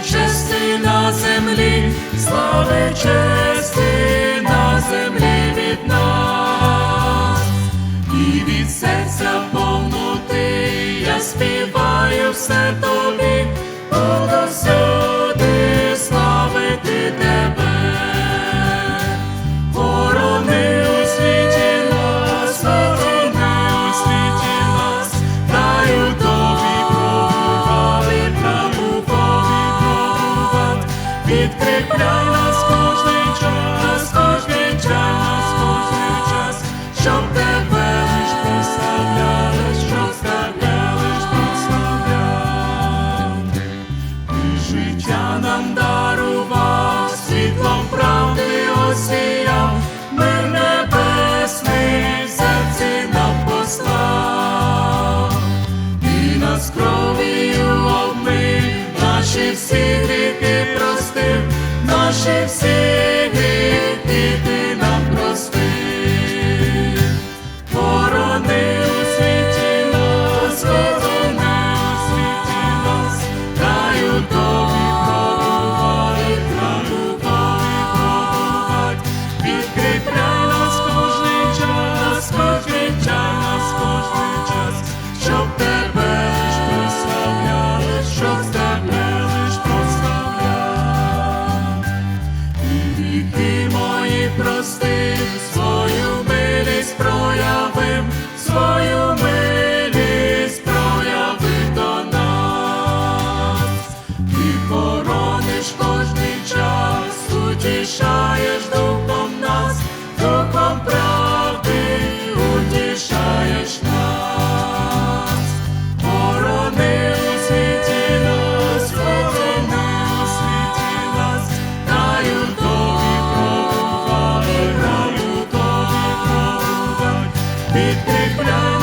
честі на землі, слави чести на землі від нас, і від серця повноти я співаю все тобі, пробувати, відкріпляй нас кожний час, кожний час, кожний час, щоб тебе лиш прославляли, щоб тебе лиш прославляв. Ти життя нам дарував, світлом правди осіяв, мир небесний в серці нам послав, і нас кров'ю обмив, наші всі гріхи наші всі Krishna.